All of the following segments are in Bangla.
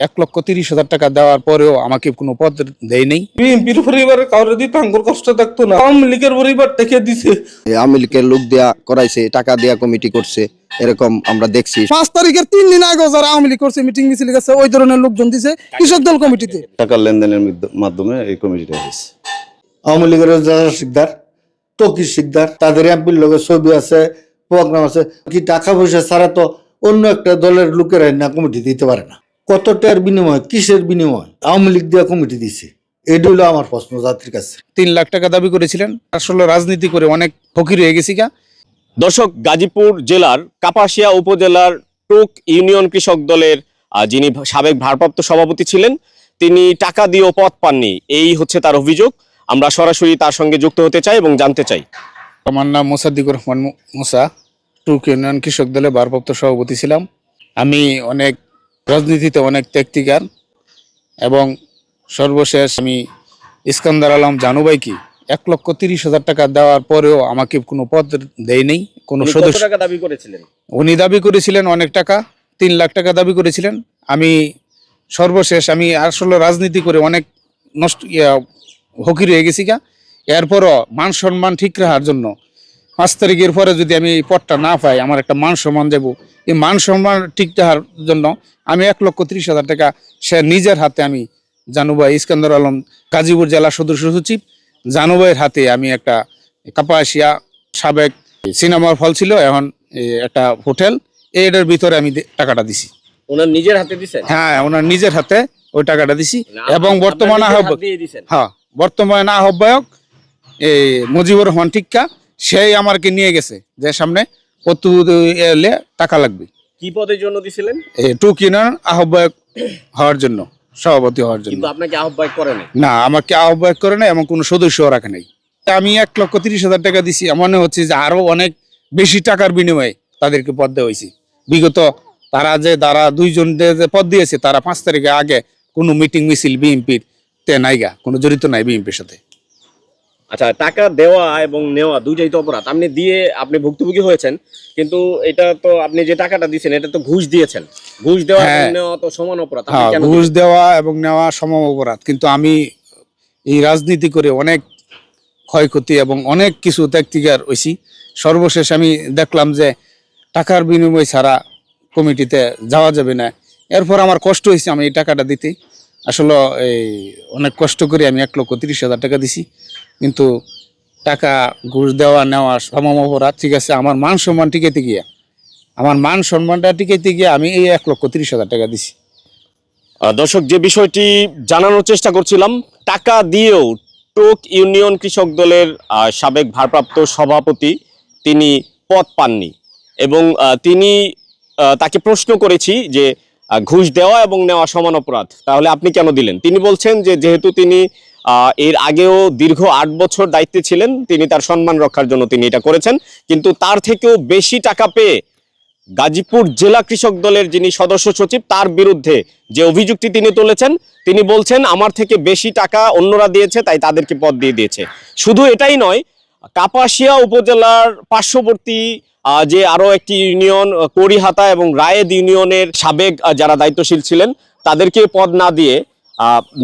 এক লক্ষ তিরিশ হাজার টাকা দেওয়ার পরেও আমাকে কোনো পদ দেয় নেই। বিএনপির পরিবারে কাউরে দিতে আঙ্গুর কষ্ট থাকতো না। আওয়ামী লীগের পরিবার থেকে দিছে। আওয়ামী লীগের লোক দেয়া করাইছে টাকা দেয়া কমিটি করছে এরকম আমরা দেখছি। পাঁচ তারিখের তিন দিন আগে যারা আওয়ামী লীগ করছে মিটিং মিছিল গেছে ওই ধরনের লোকজন দিছে কৃষক দল কমিটিতে। টাকার লেনদেনের মাধ্যমে এই কমিটিটা হয়েছে। আওয়ামী লীগের যারা শিকদার তকি শিকদার তাদের এমপির লোকে ছবি আছে প্রোগ্রাম আছে। কি টাকা পয়সা ছাড়া তো অন্য একটা দলের লোকেরা না কমিটি দিতে পারে না। কত টাকার বিনিময় কিসের বিনিময়? আওয়ামী লীগ দেওয়া কমিটি দিছে। এটা হলো আমার প্রশ্ন জাতির কাছে। তিন লাখ টাকা দাবি করেছিলেন। আসলে রাজনীতি করে অনেক ফকির হয়ে গেছি গা। দর্শক গাজীপুর জেলার কাপাসিয়া উপজেলার টুক ইউনিয়ন কৃষক দলের যিনি সাবেক ভারপ্রাপ্ত সভাপতি ছিলেন তিনি টাকা দিয়েও পথ পাননি। এই হচ্ছে তার অভিযোগ। আমরা সরাসরি তার সঙ্গে যুক্ত হতে চাই এবং জানতে চাই। আমার নাম মোসাদ্দিকুর রহমান মুসা। টুক ইউনিয়ন কৃষক দলের ভারপ্রাপ্ত সভাপতি ছিলাম। আমি অনেক রাজনীতিতে অনেক ত্যাক্তিকার এবং সর্বশেষ আমি ইস্কান্দার আলম জানুবাই কি? এক লক্ষ তিরিশ হাজার টাকা দেওয়ার পরেও আমাকে কোনো পদ দেয় নেই কোনো সদস্য দাবি করেছিলেন? উনি দাবি করেছিলেন অনেক টাকা তিন লাখ টাকা দাবি করেছিলেন। আমি সর্বশেষ আমি আসলে রাজনীতি করে অনেক নষ্ট ইয়া, হকির হয়ে গেছি গা। এরপরও মান সম্মান ঠিক রাখার জন্য পাঁচ তারিখের পরে যদি আমি এই পদটা না পাই আমার একটা মান সম্মান দেব। এই মান সম্মান ঠিক রাখার জন্য আমি এক লক্ষ ত্রিশ হাজার টাকা সে নিজের হাতে আমি জানুবাই ইস্কান্দর আলম গাজীপুর জেলা সদস্য সচিব জানুবাইয়ের হাতে আমি একটা কাপাসিয়া সাবেক সিনেমার ফল ছিল এখন একটা হোটেল এটার ভিতরে আমি টাকাটা দিছি। ওনার নিজের হাতে দিছেন? হ্যাঁ ওনার নিজের হাতে ওই টাকাটা দিছি এবং বর্তমানে। হ্যাঁ বর্তমানে আহ্বায়ক এই মুজিবুর রহমান টিক্কা। সেই আমাকে নিয়ে গেছে যে সামনে এলে টাকা লাগবে। কি পদের জন্য দিছিলেন? টু কিনার আহ্বায়ক হওয়ার জন্য সভাপতি হওয়ার জন্য। আপনাকে আহ্বায়ক করে না আমাকে আহ্বায়ক করে না এবং কোনো সদস্য রাখে নাই। আমি এক লক্ষ তিরিশ হাজার টাকা দিছি মনে হচ্ছে যে আরও অনেক বেশি টাকার বিনিময়ে তাদেরকে পদ দেওয়া হয়েছে। বিগত তারা যে তারা দুইজন যে পদ দিয়েছে তারা পাঁচ তারিখে আগে কোনো মিটিং মিছিল বিএনপির তে নাইগা কোনো জড়িত নাই বিএনপির সাথে। আচ্ছা টাকা দেওয়া এবং নেওয়া দুইটাই তো অপরাধ। আপনি দিয়ে আপনি ভুক্তভোগী হয়েছেন কিন্তু এটা তো আপনি যে টাকাটা দিয়েছেন এটা তো ঘুষ দিয়েছেন। ঘুষ দেওয়া হ্যাঁ। নেওয়া তো সমান অপরাধ। হ্যাঁ ঘুষ দেওয়া এবং নেওয়া সম অপরাধ। কিন্তু আমি এই রাজনীতি করে অনেক ক্ষয়ক্ষতি এবং অনেক কিছু ত্যাক্তিকার হয়েছি। সর্বশেষ আমি দেখলাম যে টাকার বিনিময় ছাড়া কমিটিতে যাওয়া যাবে না। এরপর আমার কষ্ট হয়েছে আমি এই টাকাটা দিতে। আসলে এই অনেক কষ্ট করে আমি এক লক্ষ তিরিশ হাজার টাকা দিছি। কিন্তু টাকা, ঘুষ দেওয়া, নেওয়া সম অপরাধ, ঠিক আছে, আমার মান সম্মান টিকাইতে গিয়ে আমার মান সম্মানটা টিকাইতে গিয়ে আমি এই এক লক্ষ তিরিশ হাজার টাকা দিছি। দর্শক, যে বিষয়টি জানানোর চেষ্টা করছিলাম, টাকা দিয়েও টোক ইউনিয়ন কৃষক দলের সাবেক ভারপ্রাপ্ত সভাপতি তিনি পদ পাননি এবং তিনি তাকে প্রশ্ন করেছি যে ঘুষ দেওয়া এবং নেওয়া সমান অপরাধ, তাহলে আপনি কেন দিলেন? তিনি বলছেন যে, যেহেতু তিনি এর আগেও দীর্ঘ আট বছর দায়িত্বে ছিলেন। তিনি তার সম্মান রক্ষার জন্য তিনি এটা করেছেন। কিন্তু তার থেকেও বেশি টাকা পেয়ে গাজীপুর জেলা কৃষক দলের যিনি সদস্য সচিব তার বিরুদ্ধে যে অভিযোগটি তিনি তুলেছেন তিনি বলছেন আমার থেকে বেশি টাকা অন্যরা দিয়েছে তাই তাদেরকে পদ দিয়ে দিয়েছে। শুধু এটাই নয় কাপাসিয়া উপজেলার পার্শ্ববর্তী যে আরও একটি ইউনিয়ন আহ, কড়িহাতা এবং রায়েদ ইউনিয়নের সাবেক যারা দায়িত্বশীল ছিলেন তাদেরকে পদ না দিয়ে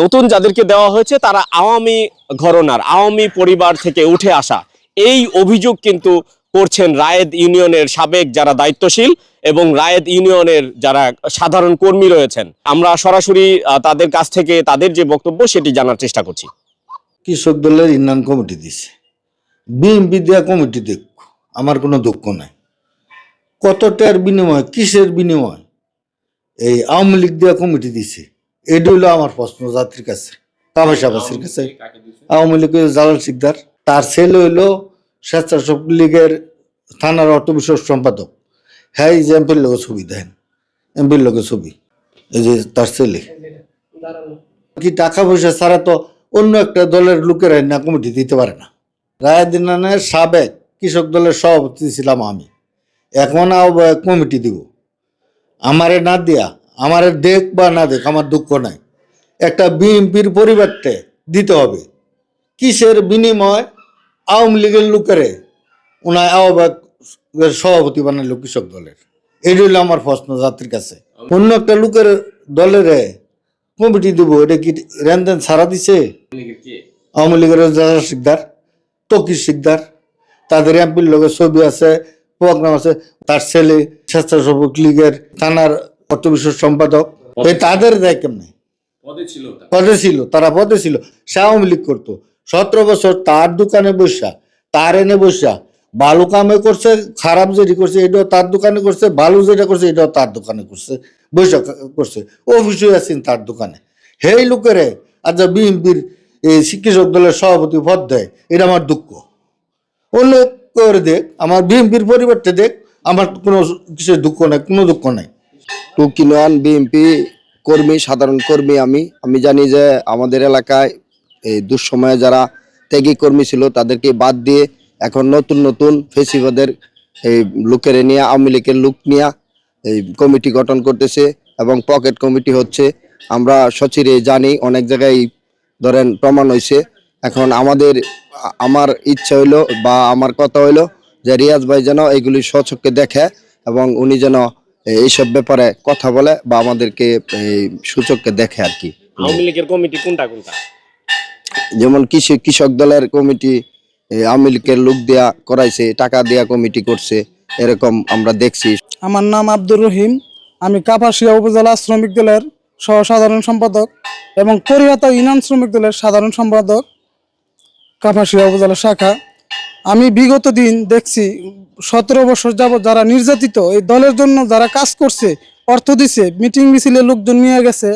নতুন যাদেরকে দেওয়া হয়েছে, তারা আওয়ামী ঘরনার, আওয়ামী পরিবার থেকে উঠে আসা। এই অভিযোগ কিন্তু করছেন রায়েদ ইউনিয়নের সাবেক যারা দায়িত্বশীল এবং রায়েদ ইউনিয়নের যারা সাধারণ কর্মী রয়েছেন। আমরা সরাসরি তাদের কাছ থেকে তাদের যে বক্তব্য, সেটি জানার চেষ্টা করছি। কৃষক দলের ইউনিয়ন কমিটি দিছে। বিএনপি দেওয়া কমিটি দেখ আমার কোনো দুঃখ নাই। কতটার বিনিময়, কিসের বিনিময়? এই আওয়ামী লীগ দেওয়া কমিটি দিছে। এটা হলো আমার প্রশ্ন জাতির কাছে কামাশাবাসীর কাছে। আওয়ামী লীগের জালাল শিকদার। তার ছেলে হইল স্বেচ্ছাসেবক লীগের থানার অর্থ বিষয়ক সম্পাদক। হ্যাঁ এই যে এমপির লোকের ছবি দেন এমপির লোকের ছবি। এই যে তার ছেলে। কি টাকা পয়সা ছাড়া তো অন্য একটা দলের লোকেরা না কমিটি দিতে পারে না। রায়দিনের সাবেক কৃষক দলের সভাপতি ছিলাম আমি। এখন আহ্বায়ক কমিটি দিব। আমারে না দিয়া আমারে দেখ বা না দেখ, আমার দুঃখ নাই। একটা বিএনপির পরিবারতে দিতে হবে। কিসের বিনিময়? আওয়ামী লীগের লোকেরে ওনার আহ্বায়ক সভাপতি বানাইলো কৃষক দলের। এই হইল আমার প্রশ্ন জাতির কাছে। অন্য একটা লোকের দলের কমিটি দেবো, এটা কি রেনদেন ছাড়া দিছে? আওয়ামী লীগের যারা শিকদার, তকির শিকদার, তাদের এমপির লোকের ছবি আছে, প্রোগ্রাম আছে, তার ছেলে স্বেচ্ছাসেবক লীগের থানার অর্থ বিষয় সম্পাদক তাদের দেয় কেমনে? পদে ছিল তারা। পদে ছিল সে আওয়ামী লীগ করতো। সতেরো বছর তার দোকানে বসা তার এনে বসা বালু কামে করছে খারাপ যেটি করছে এটাও তার দোকানে করছে বালু যেটা করছে এটাও তার দোকানে করছে বৈশা করছে। অফিসে আছেন তার দোকানে। হেই লোকেরে আজ বিএনপির এই কৃষক দলের সভাপতি পদ দেয় এটা আমার দুঃখ। অন্য করে দেখ আমার বিএনপির পরিবর্তে দেখ আমার কোনো কিছু দুঃখ নাই কোনো দুঃখ নাই। টুকিনান বিএনপি কর্মী, সাধারণ কর্মী আমি। আমি জানি যে আমাদের এলাকায় এই দুঃসময়ে যারা ত্যাগী কর্মী ছিল, তাদেরকে বাদ দিয়ে এখন নতুন নতুন ফেসিবাদের এই লোকের নিয়ে, আওয়ামী লীগের লোক নিয়ে এই কমিটি গঠন করতেছে এবং পকেট কমিটি হচ্ছে। আমরা সচিরে জানি, অনেক জায়গায় ধরেন প্রমাণ হয়েছে এখন আমাদের, আমার ইচ্ছা হইল বা আমার কথা হইল যে রিয়াজ ভাই যেন এইগুলি স্বচক্ষে দেখে এবং উনি যেন এইসব ব্যাপারে কথা বলে বা আমাদেরকে এই সূচককে দেখে আর কি। আওয়ামী লীগের কমিটি কোনটা কোনটা? যেমন কৃষি কৃষক দলের কমিটি আওয়ামী লীগের লোক দেয়া করাইছে টাকা দেয়া কমিটি করছে এরকম আমরা দেখছি। আমার নাম আব্দুর রহিম। আমি কাপাসিয়া উপজেলা শ্রমিক দলের সহ সাধারণ সম্পাদক এবং করিয়াতা ইউনিয়ন শ্রমিক দলের সাধারণ সম্পাদক কাপাসিয়া উপজেলা শাখা। আমি বিগত দিন দেখছি সতেরো বছর যাবৎ যারা নির্যাতিত, এই দলের জন্য যারা কাজ করছে, অর্থ দিছে, মিটিং মিছিলে লোকজন নিয়ে গেছে,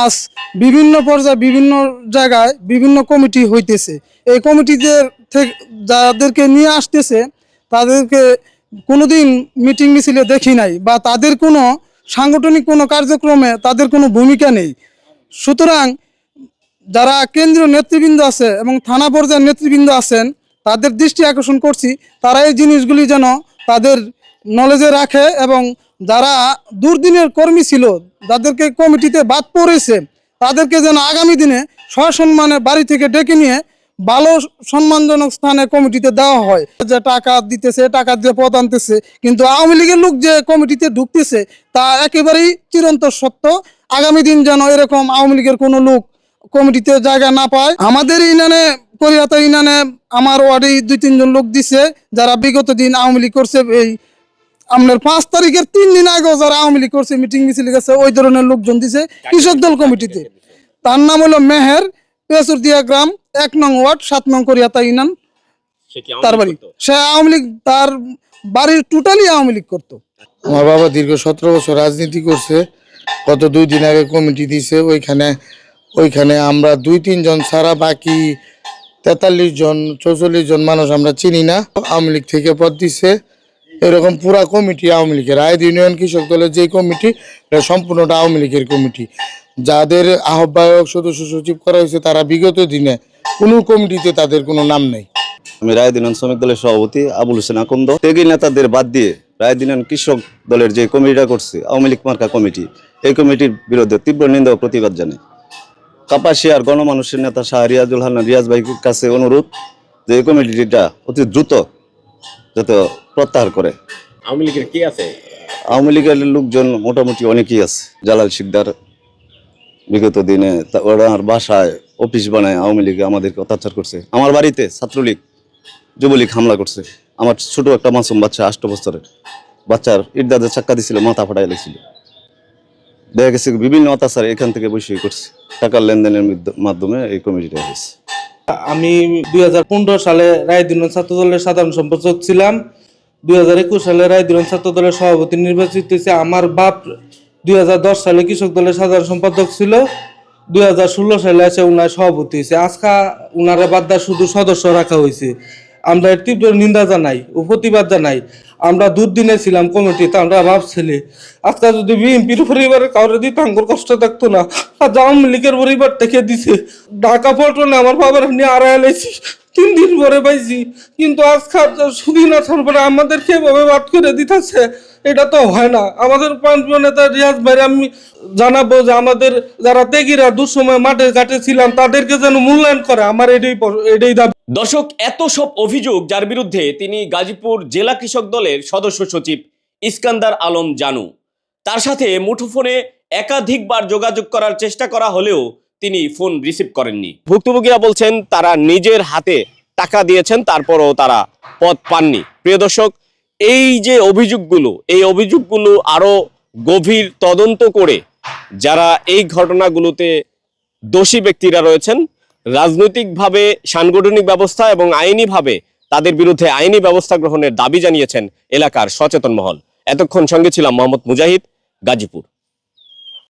আজ বিভিন্ন পর্যায়ে, বিভিন্ন জায়গায় বিভিন্ন কমিটি হইতেছে। এই কমিটিদের থেকে যাদেরকে নিয়ে আসতেছে, তাদেরকে কোনোদিন মিটিং মিছিলে দেখি নাই বা তাদের কোনো সাংগঠনিক কোনো কার্যক্রমে তাদের কোনো ভূমিকা নেই। সুতরাং যারা কেন্দ্রীয় নেতৃবৃন্দ আছে এবং থানা পর্যায়ের নেতৃবৃন্দ আছেন তাদের দৃষ্টি আকর্ষণ করছি, তারা এই জিনিসগুলি যেন তাদের নলেজে রাখে এবং যারা দুর্দিনের কর্মী ছিল, যাদেরকে কমিটিতে বাদ পড়েছে, তাদেরকে যেন আগামী দিনে সসম্মানে বাড়ি থেকে ডেকে নিয়ে ভালো সম্মানজনক স্থানে কমিটিতে দেওয়া হয়। যে টাকা দিতেছে, টাকা দিয়ে পদ আনতেছে, কিন্তু আওয়ামী লীগের লোক যে কমিটিতে ঢুকতেছে, তা একেবারেই চিরন্তর সত্য। আগামী দিন যেন এরকম আওয়ামী লীগের কোনো লোক কমিটিতে জায়গা না পায়। আমাদের ইনানে করিয়াতা ইনানে আমার ওয়ার্ডে দুই তিনজন লোক দিছে যারা বিগত দিন আওয়ামী লীগ করছে এই আপনার পাঁচ তারিখের তিন দিন আগেও যারা আওয়ামী লীগ করছে মিটিং মিছিল গেছে ওই ধরনের লোকজন দিছে কৃষক দল কমিটিতে। তার নাম হলো মেহের পেসুরদিয়া গ্রাম এক নং ওয়ার্ড সাত নং করিয়াতা ইনান। তার বাড়ি। সে আওয়ামী লীগ তার বাড়ির টোটালি আওয়ামী লীগ করতো। আমার বাবা দীর্ঘ সতেরো বছর রাজনীতি করছে গত দুই দিন আগে কমিটি দিছে ওইখানে ওইখানে আমরা দুই তিনজন ছাড়া বাকি তেতাল্লিশ জন, চৌচল্লিশ জন মানুষ আমরা চিনি না। আওয়ামী লীগ থেকে পদ দিচ্ছে এরকম পুরা কমিটি আওয়ামী লীগের। আয় ইউনিয়ন কৃষক দলের যে কমিটি, এটা সম্পূর্ণটা আওয়ামী লীগের কমিটি। যাদের আহ্বায়ক সদস্য সচিব করা হয়েছে, তারা বিগত দিনে কোনো কমিটিতে তাদের কোনো নাম নেই। আমি রায়দিন শ্রমিক দলের সভাপতি আবুল হোসেন আকন্দ। ত্যাগী নেতাদের বাদ দিয়ে রায়দিন কৃষক দলের যে কমিটিটা করছে, আওয়ামী লীগ মার্কা কমিটি, এই কমিটির বিরুদ্ধে তীব্র নিন্দা প্রতিবাদ জানাই। কাপাসিয়ার গণমানুষের নেতা শাহ রিয়াজুল হান্নান রিয়াজ ভাইয়ের কাছে অনুরোধ যে এই কমিটিটা অতি দ্রুত যাতে প্রত্যাহার করে। আওয়ামী লীগের কি আছে? আওয়ামী লীগের লোকজন মোটামুটি অনেকেই আছে। জালাল শিকদার বিগত দিনে ওনার বাসায় অফিস বানায় আওয়ামী লীগ আমাদেরকে অত্যাচার করছে। আমার বাড়িতে ছাত্রলীগ যুবলীগ হামলা করছে। আমার ছোট একটা মাসুম বাচ্চা আষ্ট বছরের। বাচ্চার ইটদাদের চাক্কা দিছিল মাথা ফাটাই লেগেছিল। দেখা গেছে বিভিন্ন অত্যাচার এখান থেকে বসে করছে। টাকার লেনদেনের মাধ্যমে এই কমিটিটা হয়েছে। আমি দুই সালে রায়দিন ছাত্র দলের সাধারণ সম্পাদক ছিলাম। দুই হাজার একুশ সালে রায়দিন ছাত্র দলের সভাপতি নির্বাচিত হয়েছে। আমার বাপ দুই হাজার দশ সালে কৃষক দলের সাধারণ সম্পাদক ছিল। দুই হাজার ষোলো সালে এসে উনার সভাপতি হয়েছে। আজকা উনারা বাদ শুধু সদস্য রাখা হয়েছে। আমরা তীব্র নিন্দা জানাই ও প্রতিবাদ জানাই। আমরা দুর্দিনে ছিলাম কমিটিতে আমরা ভাবছিলি আজকে যদি বিএনপির পরিবারের কাউরে দিত, আঙ্গুর কষ্ট থাকতো না। আর আওয়ামী লীগের পরিবার থেকে দিছে। ঢাকা পল্টনে আমার বাবার নিয়ে আড়াই তিন দিন পরে পাইছি। কিন্তু আজ আজকাল সুদিন আসার পরে আমাদের কীভাবে বাদ করে দিতেছে, এটা তো হয় না। আমাদের পাঁচ নেতা রিয়াজ ভাই, আমি জানাব যে আমাদের যারা তেগিরা দুঃসময় মাঠে ঘাটে ছিলাম, তাদেরকে যেন মূল্যায়ন করে। আমার এটাই এটাই দাবি। দর্শক, এত সব অভিযোগ যার বিরুদ্ধে তিনি গাজীপুর জেলা কৃষক দলের সদস্য সচিব ইস্কান্দার আলম জানু। তার সাথে মুঠোফোনে একাধিকবার যোগাযোগ করার চেষ্টা করা হলেও তিনি ফোন রিসিভ করেননি। ভুক্তভোগীরা বলছেন, তারা নিজের হাতে টাকা দিয়েছেন, তারপরও তারা পদ পাননি। প্রিয় দর্শক, এই যে অভিযোগগুলো, এই অভিযোগগুলো আরও গভীর তদন্ত করে যারা এই ঘটনাগুলোতে দোষী ব্যক্তিরা রয়েছেন, রাজনৈতিকভাবে সাংগঠনিক ব্যবস্থা এবং আইনিভাবে তাদের বিরুদ্ধে আইনি ব্যবস্থা গ্রহণের দাবি জানিয়েছেন এলাকার সচেতন মহল। এতক্ষণ সঙ্গে ছিলাম মোহাম্মদ মুজাহিদ, গাজীপুর।